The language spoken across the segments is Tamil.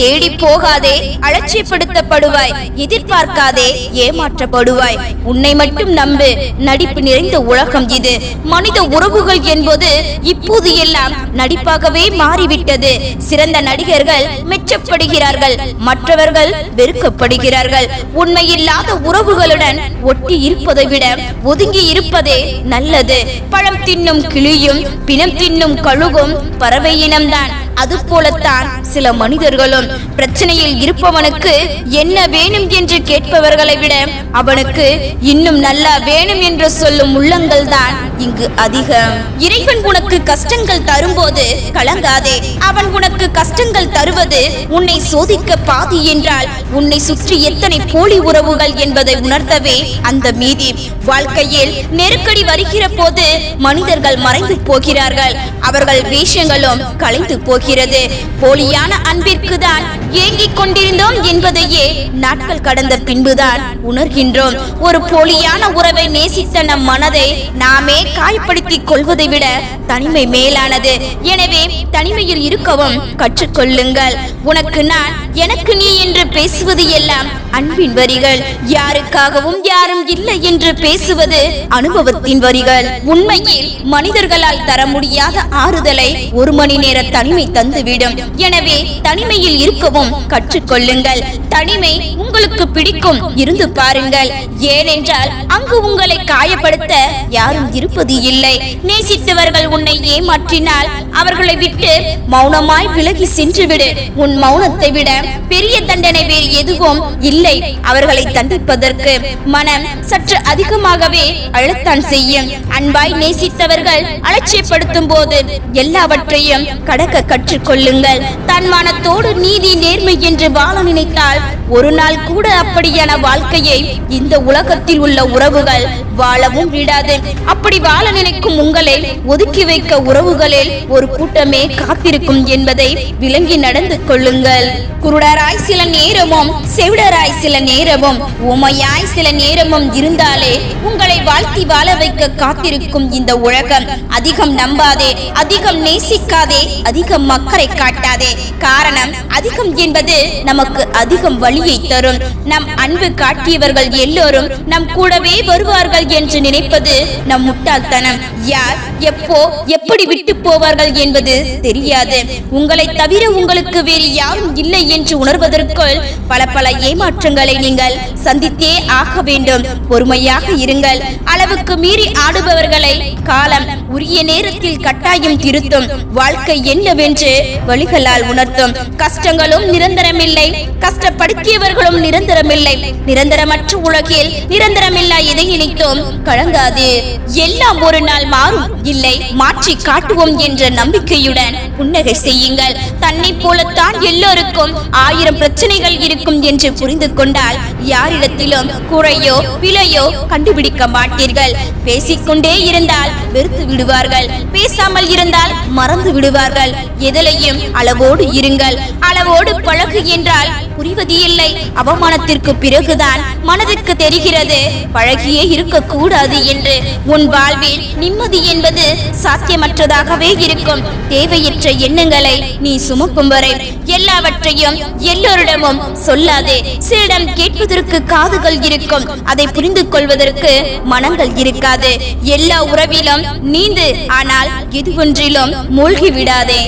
தேடி போகாதே அலட்சியப்படுத்தப்படுவாய் எதிர்பார்க்காதே ஏமாற்றப்படுவாய். உன்னை மட்டும் நம்பு நடிப்பு நிறைந்த உலகம் இது. மனித உறவுகள் என்பது இப்போது எல்லாம் நடிப்பாகவே மாறிவிட்டது. சிறந்த நடிகர்கள் மெச்சப்படுகிறார்கள் மற்றவர்கள் வெறுக்கப்படுகிறார்கள். உண்மையில்லாத உறவுகளுடன் ஒட்டி இருப்பதை விட ஒதுங்கி இருப்பதே நல்லது. பழம் தின்னும் கிளியும் பிணம் தின்னும் கழுகும் பறவை இனம்தான். அது போலத்தான் சில மனிதர்களும் பிரச்சனையில் இருப்பவனுக்கு என்ன வேணும் என்று கேட்பவர்களை விட அவனுக்கு இன்னும் நல்லா வேணும் என்று சொல்லும் உள்ளங்கள் தான் இங்கு அதிகம். இறைவன் உனக்கு கஷ்டங்கள் தரும்போது கலங்காதே. அவன் உனக்கு கஷ்டங்கள் தருவது உன்னை சோதிக்க பாதி என்றால் உன்னை சுற்றி எத்தனை போலி உறவுகள் என்பதை உணர்த்தவே அந்த மீதி. வாழ்க்கையில் நெருக்கடி வருகிற போது மனிதர்கள் மறைந்து போகிறார்கள். அவர்கள் வேஷங்களும் கலைந்து போகிறது. போலியான அன்பிற்கு தான் ஏங்கிக் கொண்டிருந்தோம் என்பதையே நாட்கள் கடந்த பின்புதான் உணர்கின்றோம். ஒரு போலியான உறவை நேசித்த நம் மனதை நாமே காயப்படுத்திக் கொள்வதை விட தனிமை மேலானது. எனவே தனிமையில் இருக்கவும் கற்றுக்கொள்ளுங்கள். உனக்கு நான் எனக்கு நீ என்று பேசுவது எல்லாம் அன்பின் வரிகள். யாருக்காகவும் யாரும் இல்லை என்று பேசுவது அனுபவத்தின் வரிகள். உண்மையில் மனிதர்களால் தர முடியாத ஆறுதலை ஒரு மணி நேர தனிமை தந்துவிடும். எனவே தனிமையில் இருக்கவும் கற்றுக்கொள்ளுங்கள். தனிமை உங்களுக்கு பிடிக்கும். இருந்து பாருங்கள். ஏனென்றால் அங்கு உங்களை காயப்படுத்த யாரும் இருப்பது இல்லை. நேசித்தவர்கள் உன்னை ஏமாற்றினால் அவர்களை விட்டு மௌனமாய் விலகி சென்றுவிடு. உன் மௌனத்தை விட பெரிய தண்டனை வேறு எதுவும் இல்லை அவர்களை தண்டிப்பதற்கு. மனம் சற்று அதிகமாகவே அழத்தான் செய்யும். அன்பாய் நேசித்தவர்கள் அலட்சியப்படுத்தும் போது எல்லாவற்றையும் கடக்க கற்றுக்கொள்ளுங்கள். தன்மானத்தோடு நீதி நேர்மை என்று வாழ நினைத்தால் ஒரு நாள் கூட அப்படியான வாழ்க்கையை இந்த உலகத்தில் உள்ள உறவுகள் வாழவும் விடாது. அப்படி வாழ நினைக்கும் உங்களை ஒதுக்கி வைக்க உறவுகளில் ஒரு கூட்டமே காத்திருக்கும் என்பதை விளங்கி நடந்து கொள்ளுங்கள். குருடராய் சில நேரமும் செவிடராய் சில நேரமும் உமையாய் சில நேரமும் இருந்தாலே உங்களை வாழ்த்தி வாழ வைக்க காத்திருக்கும் இந்த உலகம் அதிகம் நம்பாதே அதிகம் நேசிக்காதே அதிகம் மக்களை காட்டாதே. காரணம் அதிகம் என்பது நமக்கு அதிகம் வழியை தரும். நம் அன்பு காட்டியவர்கள் எல்லோரும் நம் கூடவே வருவார்கள் என்று நினைப்பது நம் முட்டாள்தனம். யார் எப்போ எப்படி விட்டு போவார்கள் என்பது தெரியாது. உங்களை தவிர உங்களுக்கு வேறு யாரும் இல்லை என்று உணர்வதற்குள் பல பல ஏமாற்றங்களை நீங்கள் சந்தித்தே ஆக வேண்டும். பொறுமையாக இருங்கள். அளவுக்கு மீறி ஆடுபவர்களை காலம் உரிய நேரத்தில் கட்டாயம் திருத்தும். வாழ்க்கை என்னவென்று வழிகளால் உணர்த்தும். கஷ்டங்களும் நிரந்தரமில்லை. கஷ்டப்படுத்தியவர்களும் நிரந்தரமில்லை. நிரந்தரமற்ற உலகில் நிரந்தரமில்லா எதை நினைத்தோம்? கலங்காது. எல்லாம் ஒரு நாள் மாறும். இல்லை மாற்றி காட்டுவோம் என்ற நம்பிக்கையுடன் புன்னகை செய்யுங்கள். தன்னை போலத்தான் எல்லோருக்கும் ஆயிரம் பிரச்சனைகள் இருக்கும் என்று புரிந்து கொண்டால் யாரிடத்திலும் குறையோ பிழையோ கண்டுபிடிக்க மாட்டீர்கள். பேசிக்கொண்டே இருந்தால் வெறுத்து விடுவார்கள். பேசாமல் இருந்தால் மறந்து விடுவார்கள். எதிலையும் அளவோடு இருங்கள். அளவோடு பழகு என்றால் புரிவது இல்லை அவமானத்திற்கு பிறகுதான் மனதுக்கு தெரிகிறது பழகியே இருக்கக்கூடாது என்று. உன் வாழ்வில் நிம்மதி என்பது சாத்தியமற்றதாகவே இருக்கும். தேவையற்ற எண்ணங்களை நீ சுமக்கும் வரை எல்லாவற்றையும் எல்லோரிடமும் சொல்லாதே. சிலரிடம் கேட்பதற்கு காதுகள் இருக்கும். அதை புரிந்து கொள்வதற்கு மனங்கள் இருக்காது. எல்லா உறவிலும் நீந்து ஆனால் எது ஒன்றிலும் மூழ்கி விடாதே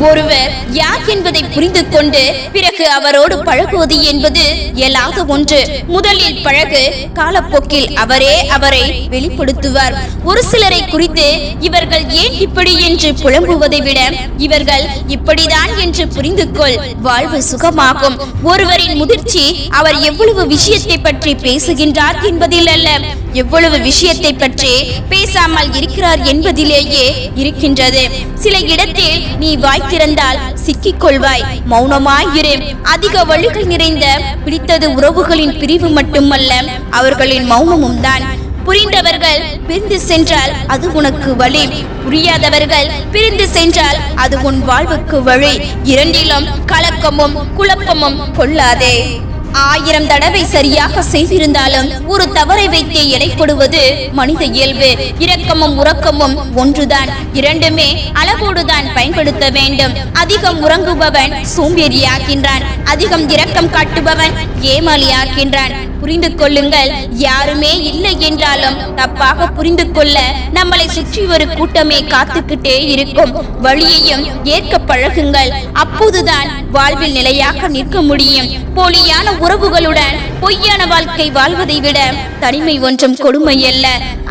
ஒருவர் யார் என்பதை புரிந்து கொண்டு பிறகு அவரோடு பழகுவது என்பது இயலாத ஒன்று. முதலில் பழகு காலப்போக்கில் அவரே அவரை வெளிப்படுத்துவார். ஒரு சிலரை குறித்து இவர்கள் ஏன் இப்படி என்று புலம்புவதை விட இவர்கள் இப்படிதான் என்று புரிந்து கொள் வாழ்வு சுகமாகும். ஒருவரின் முதிர்ச்சி அவர் எவ்வளவு விஷயத்தை பற்றி பேசுகின்றார் என்பதில் அல்ல. எவ்வளவு விஷயத்தை பற்றி பேசாமல் இருக்கிறார் என்பதிலேயே இருக்கின்றது. சில இடத்தில் நீ வாய் திறந்தால் சிக்கிக் கொள்வாய் மௌனமாயிரு அதிக வழிகள் நிறைந்த பிடித்தது உறவுகளின் பிரிவு மட்டுமல்ல அவர்களின் மௌனமும் தான். புரிந்தவர்கள் பிரிந்து சென்றால் அது உனக்கு வழி. புரியாதவர்கள் பிரிந்து சென்றால் அது உன் வாழ்வுக்கு வழி. இரண்டிலும் கலக்கமும் குழப்பமும் கொள்ளாதே ஆயிரம் தடவை சரியாக செய்திருந்தாலும் ஒரு தவறை வைத்தே எடைப்படுவது மனித இயல்பு. இரக்கமும் உறக்கமும் ஒன்றுதான். இரண்டுமே அளவோடுதான் பயன்படுத்த வேண்டும். அதிகம் உறங்குபவன் சோம்பேறியாகின்றான். அதிகம் இரக்கம் காட்டுபவன் ஏமாளியாகின்றான். புரிந்து கொள்ளுங்கள் யாருமே இல்லை என்றாலும் தப்பாக புரிந்து கொள்ள நம்மளை சுற்றி ஒரு கூட்டமே காத்துக்கிட்டே இருக்கும். வழியையும் ஏற்க பழகுங்கள். அப்போதுதான் வாழ்வில் நிலையாக நிற்க முடியும். போலியான உறவுகளுடன் பொய்யான வாழ்க்கை வாழ்வதை விட தனிமை ஒன்றும் கொடுமை அல்ல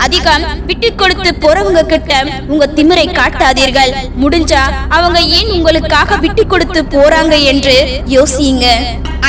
அதிகம் விட்டு கொடுத்து போறவங்க கிட்ட உங்க திமிரை காட்டாதீர்கள். முடிஞ்சா அவங்க ஏன் உங்களுக்காக விட்டு கொடுத்து போறாங்க என்று யோசியுங்க.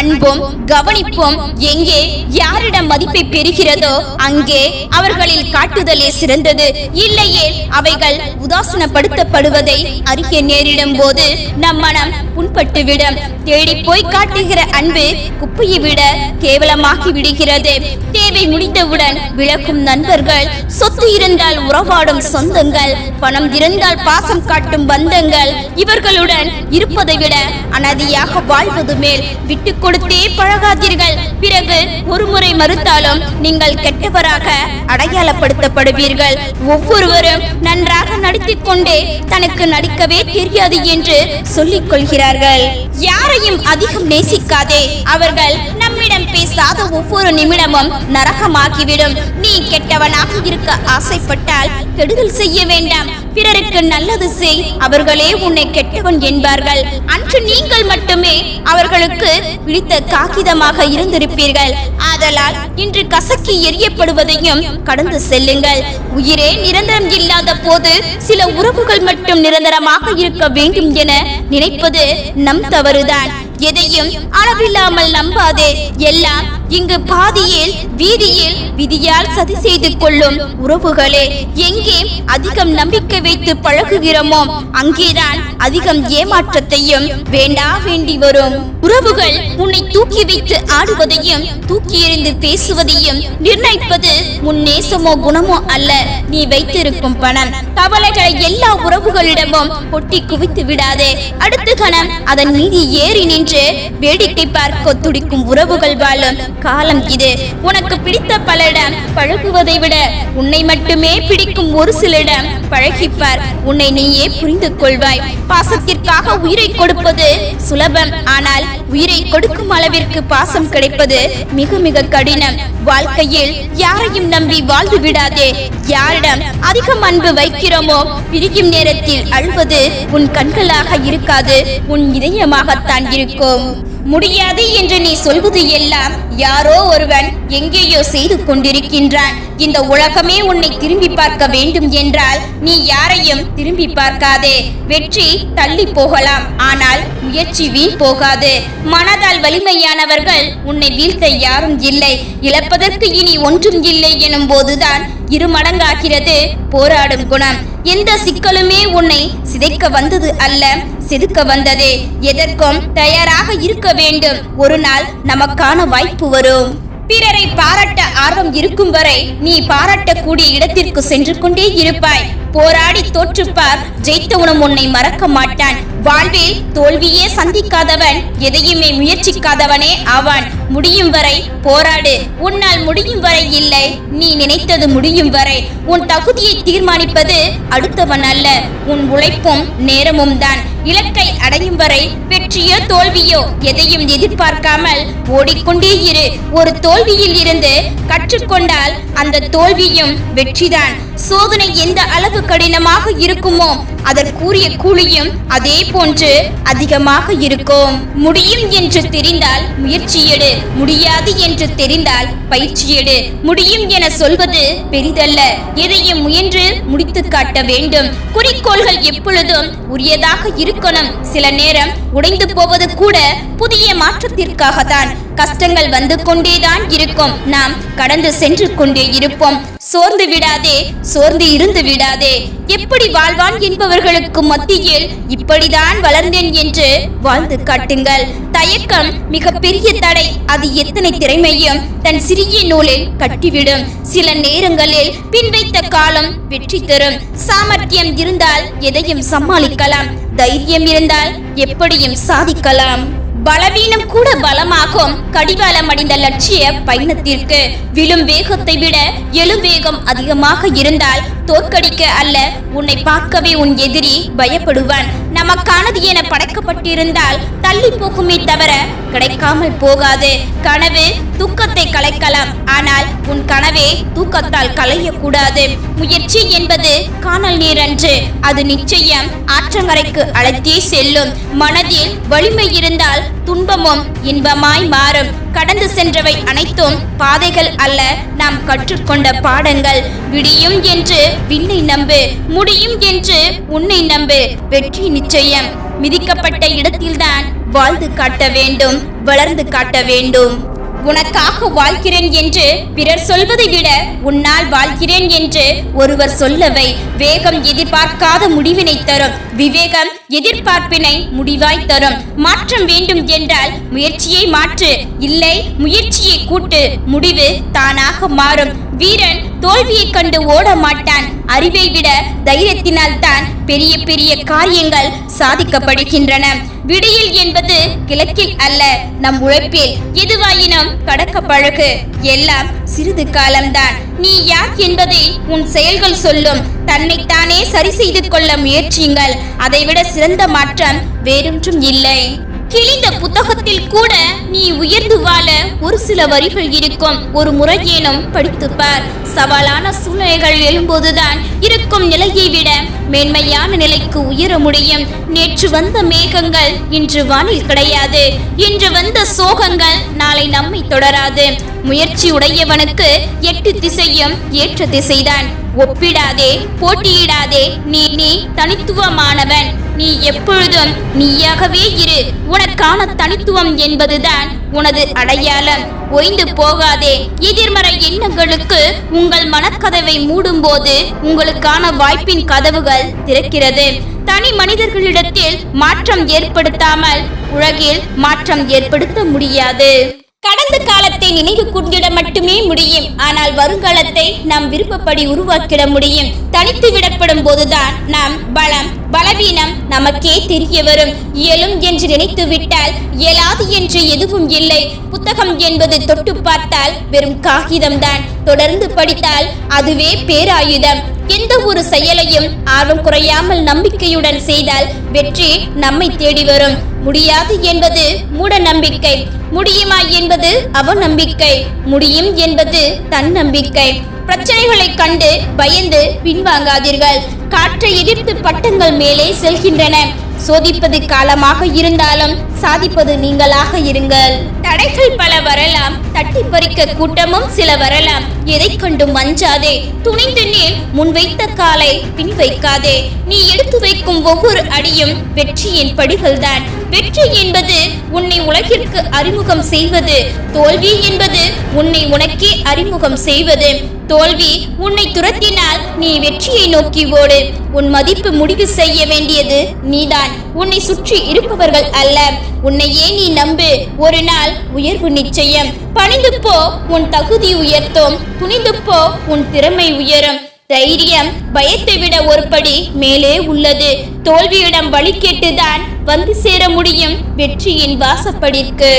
அன்பும் கவனிப்பும் எங்கே யாரிடம் மதிப்பை பெறுகிறதோ அங்கே அவர்களில் காட்டுதலே சிறந்தது. இல்லையே அவைகள் உதாசனப்படுத்தப்படுவதை அறிய நேரிடும் போது நம் மனம் புண்பட்டுவிடும். தேடி போய் காட்டுகிற அன்பு குப்பையை விட கேவலமாகி விடுகிறது. தேவை முடிந்தவுடன் விளக்கும் நண்பர்கள் சொத்து இருந்தால் உறவாடும் சொந்தங்கள் பணம் இருந்தால் பாசம் காட்டும் பந்தங்கள் இவர்களுடன் இருப்பதை விட அனதியாக வாழ்வது மேல் விட்டு கொடுத்தே பழகாதீர்கள். பிறகு ஒரு முறை மறுத்தாலும் நீங்கள் கெட்டவராக அடையாளப்படுத்தப்படுவீர்கள். ஒவ்வொருவரும் நன்றாக நடித்துக் கொண்டே தனக்கு நடிக்கவே தெரியாது என்று சொல்லிக் கொள்கிறார்கள் யாரையும் அதிகம் நேசிக்காதே. அவர்கள் நம்மிடம் பேசாத ஒவ்வொரு நிமிடமும் நரகமாகிவிடும். நீ கெட்டவனாக இருக்க ஆசைப்பட்டால் கெடுதல் செய்ய வேண்டாம். பிறருக்கு நல்லது செய் அவர்களே உன்னை கெட்டவன் என்பார்கள். அன்று நீங்கள் மட்டுமே அவர்களுக்கு பிடித்த காகிதமாக இருந்திருப்பீர்கள். ஆதலால் இன்று கசக்கி எரியப்படுவதையும் கடந்து செல்லுங்கள். உயிரே நிரந்தரம் இல்லாத போது சில உறவுகள் மட்டும் நிரந்தரமாக இருக்க வேண்டும் என நினைப்பது நம் தவறுதான். எதையும் அளவில்லாமல் நம்பாதே. எல்லாம் இங்கு பாதியில் வீதியில் விதியால் சதி செய்து கொள்ளும் உறவுகளே எங்கே அதிகம் நம்பிக்கை வைத்து பழகுகிறோமோ அங்கேதான் அதிகம் ஏமாற்றத்தையும் வேண்டா வேண்டி வரும். உறவுகள் உன்னை தூக்கி வைத்து ஆடுவதையும் தூக்கி எறிந்து பேசுவதையும் நிர்ணயிப்பது உன் நேசமோ குணமோ அல்ல. நீ வைத்திருக்கும் பணம் கவலைகளை எல்லா உறவுகளிடமும் கொட்டி குவித்து விடாதே. அடுத்த கணம் அதன் மீது ஏறி நின்று வேடிக்கை பார்க்க துடிக்கும் உறவுகள் வாழும் காலம் இது. உனக்கு பிடித்த பலரிடம் பழகுவதை விட உன்னை மட்டுமே பிடிக்கும் ஒரு சிலரிடம் பழகிப்பார். உன்னை நீயே புரிந்து கொள்வாய் பாசத்திற்காக உயிரை கொடுப்பது சுலபம். ஆனால் உயிரை கொடுக்கும் அளவிற்கு பாசம் கிடைப்பது மிக மிக கடினம். வாழ்க்கையில் யாரையும் நம்பி வாழ்ந்து விடாதே. யாரிடம் அதிகம் அன்பு வைக்கிறோமோ பிரிக்கும் நேரத்தில் அழுவது உன் கண்களாக இருக்காது. உன் இதயமாகத்தான் இருக்கும். முடியாது என்று நீ சொல்வது எல்லாம் யாரோ ஒருவன் எங்கேயோ செய்து கொண்டிருக்கின்றான். இந்த உலகமே உன்னை திரும்பி பார்க்க வேண்டும் என்றால் நீ யாரையும் திரும்பி பார்க்காதே. வெற்றி தள்ளி போகலாம். ஆனால் முயற்சி வீண் போகாது. மனதால் வலிமையானவர்கள் உன்னை வீழ்த்த யாரும் இல்லை. இழப்பதற்கு இனி ஒன்றும் இல்லை எனும் போதுதான் இரு மடங்காகிறது போராடும் குணம். எந்த சிக்கலுமே உன்னை சிதைக்க வந்தது அல்ல செதுக்க வந்தது. எதற்கும் தயாராக இருக்க வேண்டும். ஒரு நாள் நமக்கான வாய்ப்பு வரும். பிறரை பாராட்ட ஆர்வம் இருக்கும் வரை நீ பாராட்டக்கூடிய இடத்திற்கு சென்று கொண்டே இருப்பாய். போராடி தோற்றுப்பார். ஜெயித்தவனும் உன்னை மறக்க மாட்டான். வாழ்வில் தோல்வியே சந்திக்காதவன் எதையுமே முயற்சிக்காதவனே ஆவான். முடியும் வரை போராடு. உன்னால் முடியும் வரை இல்லை. நீ நினைத்தது முடியும் வரை. உன் தகுதியை தீர்மானிப்பது அடுத்தவன் அல்ல. உன் உழைப்பும் நேரமும் தான். இலக்கை அடையும் வரை வெற்றியோ தோல்வியோ எதையும் எதிர்பார்க்காமல் ஓடிக்கொண்டே இரு. ஒரு தோல்வியில் இருந்து கற்றுக்கொண்டால் அந்த தோல்வியும் வெற்றிதான். சோதனை எந்த அளவு கடினமாக இருக்குமோ அதற்குரிய கூலியும் அதே போன்று அதிகமாக இருக்கும். முடியும் என்று தெரிந்தால் முயற்சி எடு. முடியாது என்று தெரிந்தால் பயிற்சி எடு. முடியும் என சொல்வது பெரிதல்ல. எதையும் முயன்று முடித்து காட்ட வேண்டும். குறிக்கோள்கள் எப்பொழுதும் உரியதாக இருக்கணும். சில நேரம் உடைந்து போவது கூட புதிய மாற்றத்திற்காகத்தான். கஷ்டங்கள் வந்து கொண்டேதான் இருக்கும். நாம் கடந்து சென்று கொண்டே இருப்போம். சோர்ந்து விடாதே சோர்ந்து இருந்து விடாதே. எப்படி வாழ்வான் என்பவர்களுக்கு மத்தியில் இப்படிதான் வளர்ந்தேன் என்று வாழ்ந்து காட்டுங்கள். தயக்கம் மிக பெரிய தடை. அது எத்தனை திறமையும் தன் சிறிய நூலில் கட்டிவிடும். சில நேரங்களில் பின் வைத்த காலம் வெற்றி தரும். சாமர்த்தியம் இருந்தால் எதையும் சமாளிக்கலாம். தைரியம் இருந்தால் எப்படியும் சாதிக்கலாம். பலவீனம் கூட பலமாகும். கடிவாளம் அடைந்த லட்சிய பயணத்திற்கு விழும் வேகத்தை விட எழும் வேகம் அதிகமாக இருந்தால் தோற்கடிக்க அல்ல. உன்னை பார்க்கவே உன் எதிரி பயப்படுவான். நமக்கானது என படைக்கப்பட்டிருந்தால் தள்ளி போகுமே தவிர கிடைக்காமல் போகாது. கனவு தூக்கத்தை கலைக்கலாம். ஆனால் உன் கனவே தூக்கத்தால் கலையக்கூடாது முயற்சி என்பது காணல் நீர் அன்று அது நிச்சயம் ஆற்றங்கரைக்கு அழைத்தே செல்லும். மனதில் வலிமை இருந்தால் துன்பமும் இன்பமாய் மாறும். கடந்து சென்றவை அனைத்தும் பாதைகள் அல்ல. நாம் கற்றுக்கொண்ட பாடங்கள் விடியும் என்று விண்ணை நம்பு முடியும் என்று உன்னை நம்பு. வெற்றி நிச்சயம். மிதிக்கப்பட்ட இடத்தில்தான் வாழ்ந்து காட்ட வேண்டும் வளர்ந்து காட்ட வேண்டும். உனக்காக வாழ்கிறேன் என்று பிறர் சொல்வதை விட உன்னால் வாழ்கிறேன் என்று ஒருவர் சொல்லவை. வேகம் எதிர்பார்க்காத முடிவினை தரும். விவேகம் எதிர்பார்ப்பினை முடிவாய் தரும். மாற்றம் வேண்டும் என்றால் முயற்சியை மாற்று. இல்லை முயற்சியை கூட்டு. முடிவு தானாக மாறும். வீரன் தோல்வியை கண்டு ஓட மாட்டான் அறிவை விட தைரியத்தினால் தான் பெரிய பெரிய காரியங்கள் சாதிக்கப்படுகின்றன. விடியல் என்பது கிழக்கில் அல்ல நம் உழைப்பில். எதுவாயினும் கடக்க பழகு. எல்லாம் சிறிது காலம்தான். நீ யார் என்பதை உன் செயல்கள் சொல்லும். தன்னைத்தானே சரி செய்து கொள்ள முயற்சியுங்கள். அதைவிட சிறந்த மாற்றம் வேறொன்றும் இல்லை. கிழிந்த புத்தகத்தில் கூட நீ உயர்ந்து வாழ ஒரு சில வரிகள் இருக்கும். ஒரு முறையேனும் படித்துப்பார். சவாலான சூழ்நிலைகள் எழும்போதுதான் இருக்கும் நிலையை விட மேன்மையான நிலைக்கு உயர முடியும். நேற்று வந்த மேகங்கள் இன்று வானில் கிடையாது. இன்று வந்த சோகங்கள் நாளை நம்மை தொடராது. முயற்சி உடையவனுக்கு எட்டு திசையும் ஏற்ற திசைதான். ஒப்பிடாதே போட்டியிடாதே நீ நீ தனித்துவமானவன். நீ எப்பொழுதும் நீயாகவே இரு. உனக்கான தனித்துவம் என்பதுதான் உனது அடையாளம் ஒய்ந்து போகாதே. எதிர்மறை எண்ணங்களுக்கு உங்கள் மனக்கதவை மூடும்போது உங்களுக்கான வாய்ப்பின் கதவுகள் திறக்கிறது. தனி மனிதர்களிடத்தில் மாற்றம் ஏற்படுத்தாமல் உலகில் மாற்றம் ஏற்படுத்த முடியாது. கடந்த காலத்தை நினைவு கூர்ந்திட மட்டுமே முடியும். ஆனால் வருங்காலத்தை நாம் விருப்பப்படி உருவாக்கிட முடியும். தனித்து விடப்படும் போதுதான் நாம் பலம் பலவீனம் நமக்கே தெரிய வரும். இயலும் என்று நினைத்து விட்டால் இயலாது என்று எதுவும் இல்லை. புத்தகம் என்பது தொட்டு பார்த்தால் வெறும் காகிதம்தான். தொடர்ந்து படித்தால் அதுவே பேராயுதம். எந்த ஒரு செயலையும் ஆர்வம் குறையாமல் நம்பிக்கையுடன் செய்தால் வெற்றி நம்மை தேடி வரும். முடியாது என்பது மூட நம்பிக்கை முடியுமா என்பது அவநம்பிக்கை. முடியும் என்பது தன்னம்பிக்கை. பிரச்சனைகளை கண்டு பயந்து பின்வாங்காதீர்கள். காற்றை எதிர்த்து பட்டங்கள் மேலே செல்கின்றன. சோதிப்பது காலமாக இருந்தாலும் சாதிப்பது நீங்களாக இருங்கள். தடைகள் பல வரலாம். தட்டி பறிக்க கூட்டமும் சில வரலாம். எதை கொண்டும் மஞ்சாதே? துணிந்து நீர் முன்வைத்த காலை பின் வைக்காதே. நீ எடுத்து வைக்கும் ஒவ்வொரு அடியும் வெற்றியின் படிகள்தான். வெற்றி என்பது உன்னை உலகிற்கு அறிமுகம் செய்வது. தோல்வி என்பது உன்னை உனக்கே அறிமுகம் செய்வது. தோல்வி உன்னை துரத்தினால் நீ வெற்றியை நோக்கி ஓடு. உன் மதிப்பு முடிவு செய்ய வேண்டியது நீதான். உன்னை சுற்றி இருப்பவர்கள் அல்ல. உன்னையே நீ நம்பு. ஒரு நாள் உயர்வு நிச்சயம். பணிந்து போ உன் தகுதி உயர்த்தும். துணிந்து போ உன் திறமை உயரும். தைரியம் பயத்தை விட ஒரு படி மேலே உள்ளது. தோல்வியிடம் வழி கேட்டுதான் வந்து சேர முடியும் வெற்றியின் வாசப்படிக்கு.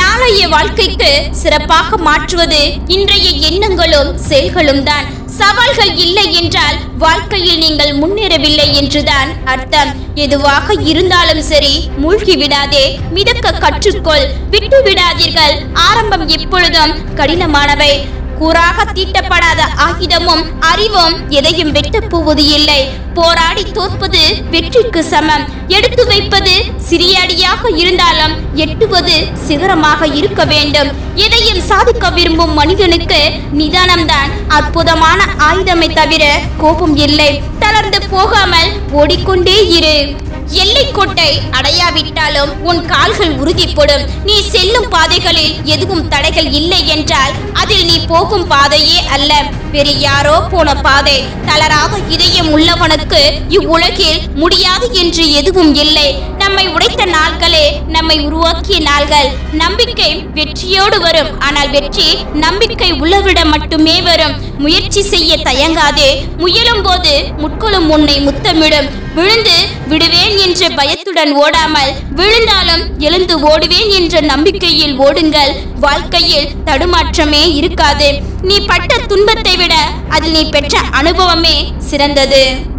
நாளைய வாழ்க்கைக்கு சிறப்பாக மாற்றுவது இன்றைய எண்ணங்களும் செயல்களும் தான். சவால்கள் இல்லை என்றால் வாழ்க்கையில் நீங்கள் முன்னேறவில்லை என்றுதான் அர்த்தம். எதுவாக இருந்தாலும் சரி மூழ்கி விடாதே மிதக்க கற்றுக்கொள். விட்டு விடாதீர்கள். ஆரம்பம் எப்பொழுதும் கடினமானவை. கூறாக தீட்டப்படாத ஆயுதமும் அறிவும் எதையும் வெட்டப் போவது இல்லை. போராடி தோற்பது வெற்றிக்கு சமம். எடுத்து வைப்பது சிறிய அடியாக இருந்தாலும் எட்டுவது சிகரமாக இருக்க வேண்டும். எதையும் சாதிக்க விரும்பும் மனிதனுக்கு நிதானம்தான் அற்புதமான ஆயுதமே தவிர கோபம் இல்லை. தளர்ந்து போகாமல் ஓடிக்கொண்டே இரு. எல்லைக்கோட்டை அடையாவிட்டாலும் உன் கால்கள் உறுதிப்படும். நீ செல்லும் பாதைகள் பாதைகளில் எதுவும் தடைகள் இல்லை என்றால் அதில் நீ போகும் பாதையே அல்ல. வேறு யாரோ போன பாதை. தளராக இதயம் உள்ளவனுக்கு இவ்வுலகில் முடியாது என்று எதுவும் இல்லை. நம்மை உடைத்த நாள்களே நம்மை உருவாக்கிய நாள்கள். நம்பிக்கை வெற்றியோடு வரும். ஆனால் வெற்றி நம்பிக்கை உள்ளவிடம் மட்டுமே வரும். முயற்சி செய்ய தயங்காதே. முயலும் போது முட்களும் உன்னை முத்தமிடும். விழுந்து விடுவேன் என்ற பயத்துடன் ஓடாமல் விழுந்தாலும் எழுந்து ஓடுவேன் என்ற நம்பிக்கையில் ஓடுங்கள். வாழ்க்கையில் தடுமாற்றமே இருக்காது. நீ பட்ட துன்பத்தை விட அதில் நீ பெற்ற அனுபவமே சிறந்தது.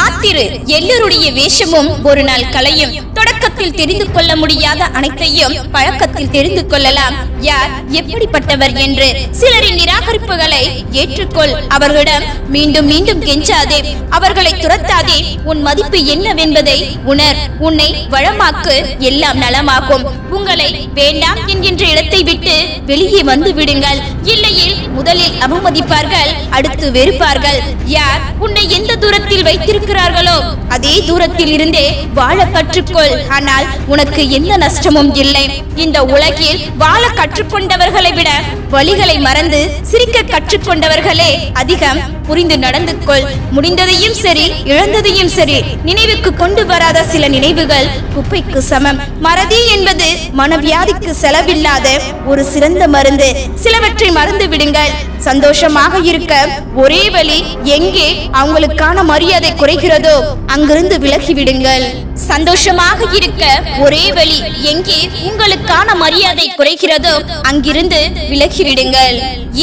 காத்திரு எல்லோருடைய வேஷமும் ஒரு நாள் கலையும் தொடக்கத்தில் தெரிந்து கொள்ள முடியாத அனைத்தையும் பழக்கத்தில் தெரிந்து கொள்ளலாம். யார் எப்படிப்பட்டவர் என்று சிலரின் நிராகரிப்புகளை ஏற்றுக்கொள். அவர்களிடம் மீண்டும் மீண்டும் கெஞ்சாதே. அவர்களை துரத்தாதே. உன் மதிப்பு என்னவென்பதை உணர். உன்னை வளமாக்கு எல்லாம் நலமாகும். உங்களை வேண்டாம் என்கின்ற இடத்தை விட்டு வெளியே வந்து விடுங்கள். இல்லையில் முதலில் அவமதிப்பார்கள் அடுத்து வெறுப்பார்கள். யார் உன்னை எந்த தூரத்தில் வைத்திருக்கிறார்களோ அதே தூரத்தில் இருந்தே வாழ கற்றுக்கொள். ஆனால் உனக்கு எந்த நஷ்டமும் இல்லை. இந்த உலகில் வாழ கற்றுக்கொண்டவர்களை விட வழிகளை மறந்து சிரிக்க கற்றுக்கொண்டவர்களே அதிகம். புரிந்து நடந்து கொள் முடிந்ததையும் சரி இழந்ததையும் சரி நினைவுக்கு கொண்டு வராத சில நினைவுகள் குப்பைக்கு சமம். மறதி என்பது மனவியாதிக்கு செலவில்லாத ஒரு சிறந்த மருந்து. சிலவற்றை மறந்து விடுங்கள். சந்தோஷமாக இருக்க ஒரே வழி எங்கே அவங்களுக்கான மரியாதை குறை இருக்கிறதோ அங்கிருந்து விலகி விடுங்கள் சந்தோஷமாக இருக்க ஒரே வழி எங்கே உங்களுக்கான மரியாதை குறைகிறதோ அங்கிருந்து விலகிவிடுங்கள்.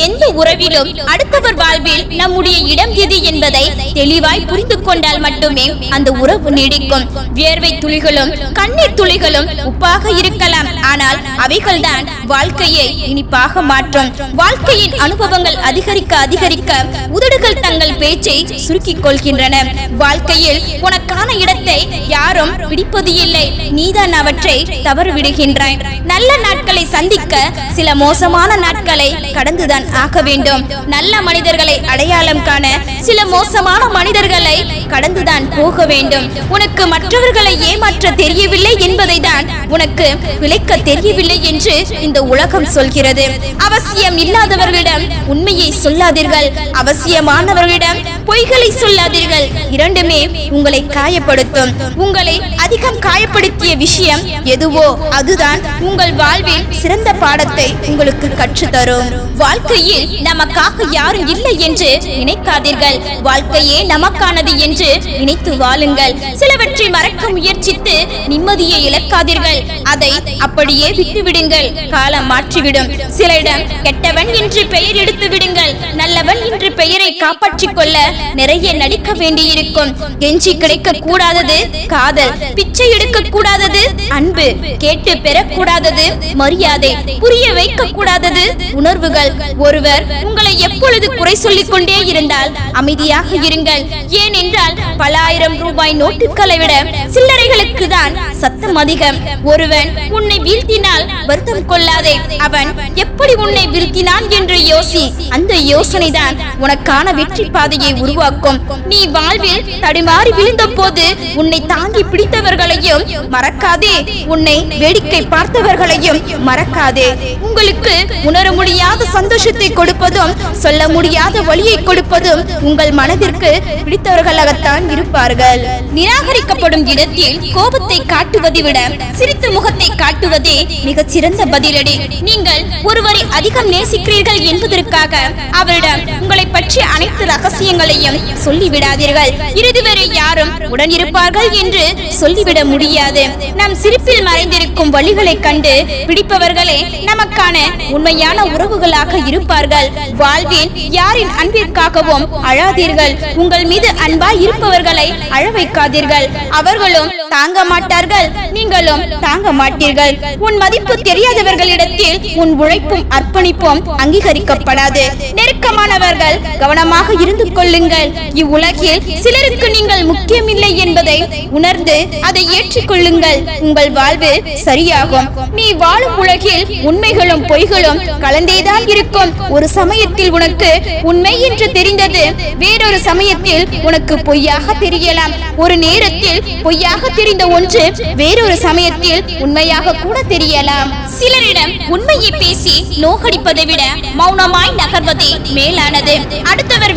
எந்த உறவிலும் அடுத்தவர் வாழ்வில் நம்முடைய இடம் எது என்பதை தெளிவாய் புரிந்து கொண்டால் மட்டுமே அந்த உறவு நீடிக்கும். வியர்வை துளிகளும் கண்ணீர் துளிகளும் உப்பாக இருக்கலாம். ஆனால் அவைகள்தான் வாழ்க்கையை இனிப்பாக மாற்றும். வாழ்க்கையின் அனுபவங்கள் அதிகரிக்க அதிகரிக்க உதடுகள் தங்கள் பேச்சை சுருக்கிக் கொள்கின்றன. வாழ்க்கையில் உனக்கான இடத்தை யாரும் பிடிப்பது இல்லை நீதான் அவற்றை தவறு விடுகின்றாய் நல்ல நாட்களை சந்திக்க சில மோசமான நாட்களை கடந்துதான் ஆக வேண்டும். நல்ல மனிதர்களை அடையாளம் காண சில மோசமான மனிதர்களை கடந்துதான் போக வேண்டும். உனக்கு மற்றவர்களை ஏமாற்ற தெரியவில்லை என்பதை தான் உனக்கு விளைக்க தெரியவில்லை என்று இந்த உலகம் சொல்கிறது. அவசியம் இல்லாதவர்களிடம் உண்மையை சொல்லாதீர்கள். அவசியமானவர்களிடம் பொய்களை சொல்லாதீர்கள். இரண்டுமே உங்களை காயப்படுத்தும். உங்களை அதிகம் காயப்படுத்திய விஷயம் எதுவோ அதுதான் உங்கள் வாழ்வில் சிறந்த பாடத்தை உங்களுக்கு கற்றுத்தரும். வாழ்க்கையில் நமக்காக யாரும் இல்லை என்று நினைக்காதீர்கள். வாழ்க்கையே நமக்கானது என்று நினைத்து வாழுங்கள். சிலவற்றை மறக்க முயற்சித்து நிம்மதியை இழக்காதீர்கள். அதை அப்படியே விட்டுவிடுங்கள். காலம் மாற்றிவிடும். சில இடம் கெட்டவன் என்று பெயர் எடுத்து விடுங்கள். நல்லவன் என்று பெயரை காப்பாற்றிக் கொள்ள நிறைய நடிக்க வேண்டியிருக்கும். கெஞ்சி கிடைக்க கூடாதது காதல். பிச்சை எடுக்க கூடாதது அன்பு. கேட்டு பெறக்கூடாதது மரியாதை. புரிய வைக்க கூடாதது உணர்வுகள். ஒருவர் உங்களை எப்பொழுது குறை சொல்லிக் கொண்டே இருந்தால் அமைதியாக இருங்கள். ஏனென்றால் பல ஆயிரம் ரூபாய் நோட்டுகளை விட சில்லறைகளுக்கு தான் சத்தம் அதிகம். ஒருவன் உன்னை வீழ்த்தினால் வருத்தம் கொள்ளாதே. அவன் எப்படி உன்னை வீழ்த்தினான் என்று யோசி. அந்த யோசனை தான் உனக்கான வெற்றி பாதையை உருவாக்கும். நீ வாழ்வில் தடுமாறி விழுந்த போது உன்னை தாங்கி பிடித்தவர்களையும் மறக்காதே. உன்னை வேடிக்கை பார்த்தவர்களையும் மறக்காதே. உங்களுக்கு உணர முடியாத சந்தோஷத்தை கொடுப்பதும் சொல்ல முடியாத வழியை கொடுப்பதும் உங்கள் மனதிற்கு பிடித்தவர்களாகத்தான் இருப்பார்கள். நிராகரிக்கப்படும் இடத்தில் கோபத்தை காட்டுவதை விட சிரித்த முகத்தை காட்டுவதே மிகச் சிறந்த பதிலடி. நீங்கள் ஒருவரை அதிகம் நேசிக்கிறீர்கள் என்பதற்காக அவரிடம் உங்களை பற்றிய அனைத்து ரகசியங்களை ரகசியங்களையும் சொல்லிவிடாதீர்கள். இறுதி வரை யாரும் உடன் இருப்பார்கள் என்று சொல்லிவிட முடியாது. நம் சிரிப்பில் மறைந்திருக்கும் வழிகளை கண்டு பிடிப்பவர்களே நமக்கான உண்மையான உறவுகளாக இருப்பார்கள். வாழ்வில் யாரின் அன்பிற்காகவும் அழாதீர்கள். உங்கள் மீது அன்பாய் இருப்பவர்களை அழ வைக்காதீர்கள். அவர்களும் தாங்க மாட்டார்கள் நீங்களும் தாங்க மாட்டீர்கள். உன் மதிப்பு தெரியாதவர்களிடத்தில் உன் உழைப்பும் அர்ப்பணிப்பும் அங்கீகரிக்கப்படாது. நெருக்கமானவர்கள் கவனமாக இருந்து கொள்ளுங்கள். கொள்ளுங்கள் இவ்வுலகில் சிலருக்கு நீங்கள் முக்கியமில்லை என்பதை உணர்ந்து அதை ஏற்றுக்கொள்ளுங்கள். உங்கள் வாழ்வு சரியாகும். நீ வாழும் உலகில் உண்மைகளும் பொய்களும் கலந்தேதான் இருக்கும். ஒரு சமயத்தில் உனக்கு உண்மை என்று தெரிந்தது வேறொரு சமயத்தில் உனக்கு பொய்யாக தெரியலாம். ஒரு நேரத்தில் பொய்யாக தெரிந்த ஒன்று வேறொரு சமயத்தில் உண்மையாக கூட தெரியலாம். சிலரிடம் உண்மையை பேசி நோகடிப்பதை விட மௌனமாய் நகர்வதே மேலானது. அடுத்தவர்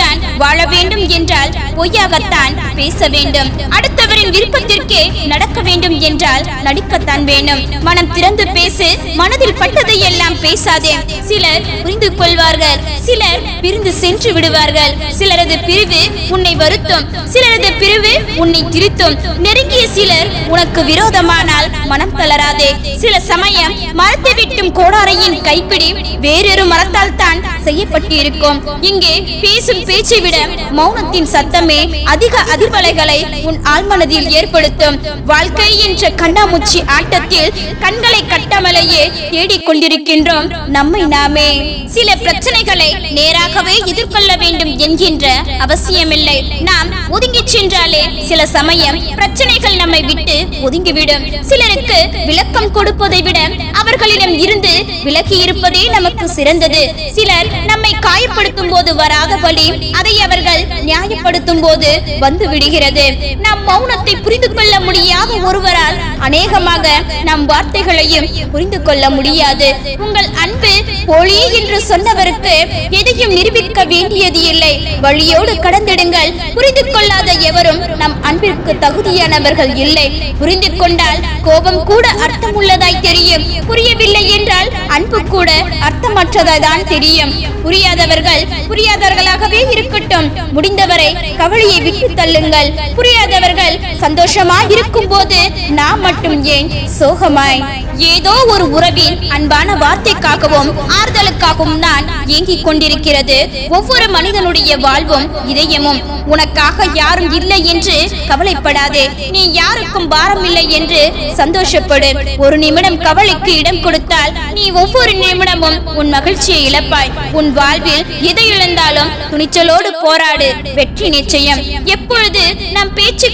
விரும்பியபடிதான் வாழ வேண்டும் என்றால் பொய்யாகத்தான் பேச வேண்டும். அடுத்தவரின் விருப்பத்திற்கே நடக்க வேண்டும் என்றால் நடிக்கத்தான் வேணும் மனம் திறந்து பேசு மனதில் பட்டதை எல்லாம் பேசாதே. சிலர் புரிந்து கொள்வார்கள் சிலர் பிரிந்து சென்று விடுவார்கள். சிலரது பிரிவு உன்னை வருத்தும் சிலரது பிரிவு உன்னை திருத்தும். நெருங்கிய சிலர் உனக்கு விரோதமானால் மனம் தளராதே. சில சமயம் மரத்தை விட்டும் கோடாரையின் கைப்பிடி வேறொரு மரத்தால் தான் செய்யப்பட்டிருக்கும். இங்கே பேசும் பேச்சை விட மௌனத்தின் சத்தமே அதிக அதிர்வலைகளை உன் ஆழ்மனதில் ஏற்படுத்தும். வாழ்க்கை என்ற கண்ணாமூச்சி ஆட்டத்தில் கண்களை கட்டாமலேயே தேடிக்கொண்டிருக்கின்றோம் நம்மை நாமே. சில பிரச்சனைகளை நேராகவே எதிர்கொள்ள வேண்டும் என்கின்ற அவசியமில்லை. நாம் ஒதுங்கி சென்றாலே சில சமயம் பிரச்சனைகள் நம்மை விட்டு ஒதுங்கிவிடும். சிலருக்கு விளக்கம் கொடுப்பதை விட அவர்களிடம் இருந்து விலகி இருப்பதே நமக்கு சிறந்தது. சிலர் நம்மை காயப்படுத்தும் போது வராத வழி அதை அவர்கள் நியாயப்படுத்தும் போது வந்து விடுகிறது. நம் மௌனத்தை புரிந்து கொள்ள முடியாத ஒருவரால் அநேகமாக நம் வார்த்தைகளையும் புரிந்து கொள்ள முடியாது. உங்கள் அன்பு போலி என்று சொன்னவருக்கு எதையும் நிரூபிக்க வேண்டியது இல்லை. வழியோடு கடந்திடுங்கள். புரிந்து கொள்ளாத எவரும் நம் அன்பிற்கு தகுதியானவர்கள் இல்லை. புரிந்து கொண்டால் கோபம் கூட அர்த்தமுள்ளதாய் தெரியும். புரியவில்லை என்றால் அன்பு கூட அர்த்தமற்றதாய் தான் தெரியும். புரியாதவர்கள் புரியாதவர்களாகவே இருக்கட்டும். முடிந்தவரை கவலையை விட்டு தள்ளுங்கள். புரியாதவர்கள் சந்தோஷமா இருக்கும் போது நாம் மட்டும் ஏன் சோகமாய்? ஏதோ ஒரு உறவின் அன்பான வார்த்தைக்காகவும் ஆறுதலுக்காகவும் நான் இயங்கிக் கொண்டிருக்கிறது. ஒவ்வொரு மனிதனுடைய வாழ்வும் இதயமும். உனக்காக யாரும் இல்லை என்று கவலைப்படாதே. நீ யாருக்கும் பாரம் இல்லை என்று சந்தோஷப்படு. ஒரு நிமிடம் கவலைக்கு இடம் கொடு இழந்தால் நீ ஒவ்வொரு நிமிடமும் உன் மகிழ்ச்சியை இழப்பாய். உன் வாழ்வில் எதை இழந்தாலும் துணிச்சலோடு போராடு. வெற்றி நிச்சயம். எப்பொழுது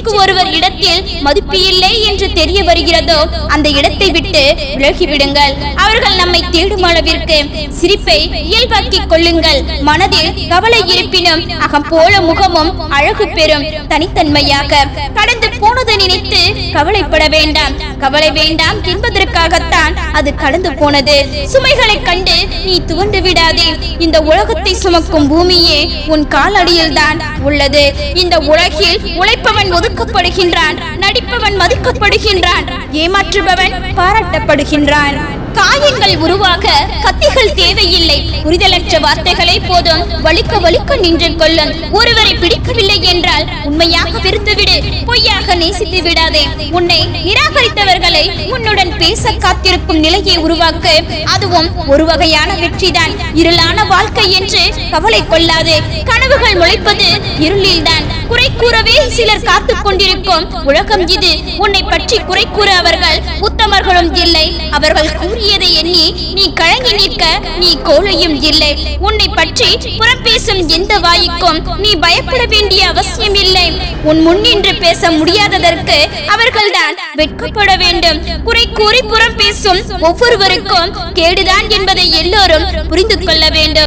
எதற்கு ஒருவர் இடத்தில் மதிப்பு இல்லை என்று தெரிய வருகிறதோ அந்த இடத்தை விட்டு விலகிவிடுங்கள். அவர்கள் நம்மை தேடும் அளவிற்கு சிரிப்பை இயல்பாக்கிக் கொள்ளுங்கள். மனதில் கவலை இருப்பினும் அகம் போல முகமும் அழகு பெறும் தனித்தன்மையாக. கடந்து போனதை நினைத்து கவலைப்பட வேண்டாம். கவலை வேண்டாம் என்பதற்காகத்தான் அது கடந்து போனது. சுமைகளை கண்டு நீ துவண்டு விடாதே. இந்த உலகத்தை சுமக்கும் பூமியே உன் காலடியில் தான் உள்ளது. இந்த உலகில் உழைப்பவன் ஒதுக்க ஒதுக்கப்படுகின்றான் நடிப்பவன் மதிக்கப்படுகின்றான். ஏமாற்றுபவன் பாராட்டப்படுகின்றான். காயங்கள் உருவாக கத்திகள் தேவையில்லை. புரிதலற்ற வார்த்தைகளை போதும். வலிக்க வலிக்க நின்று கொள்ளும். ஒருவரை பிடிக்கவில்லை என்றால் உண்மையாக வெறுத்துவிடு. பொய்யாக நேசித்து விடாதே. உன்னை நிராகரித்தவர்களை உன்னுடன் பேச காத்திருக்கும் நிலையை உருவாக்க. அதுவும் ஒரு வகையான வெற்றிதான். இருளான வாழ்க்கை என்று கவலை கொள்ளாதே. கனவுகள் முளைப்பது இருளில்தான். குறை கூறவே சிலர் காத்துக் கொண்டிருக்கும். உலகம் இது உன்னை பற்றி குறை கூற அவர்கள் உத்தமர்களும் இல்லை. அவர்கள் கூறியதை எண்ணி நீ கழங்கி நிற்க நீ கோழையும் இல்லை. உன்னை பற்றி புறம் பேசும் எந்த வாய்க்கும் நீ பயப்பட வேண்டிய அவசியம் இல்லை. உன் முன்னின்று பேச முடியாததற்கு அவர்கள்தான் வெட்கப்பட வேண்டும். குறை கூறி புறம் பேசும் ஒவ்வொருவருக்கும் கேடுதான் என்பதை எல்லோரும் புரிந்து கொள்ள வேண்டும்.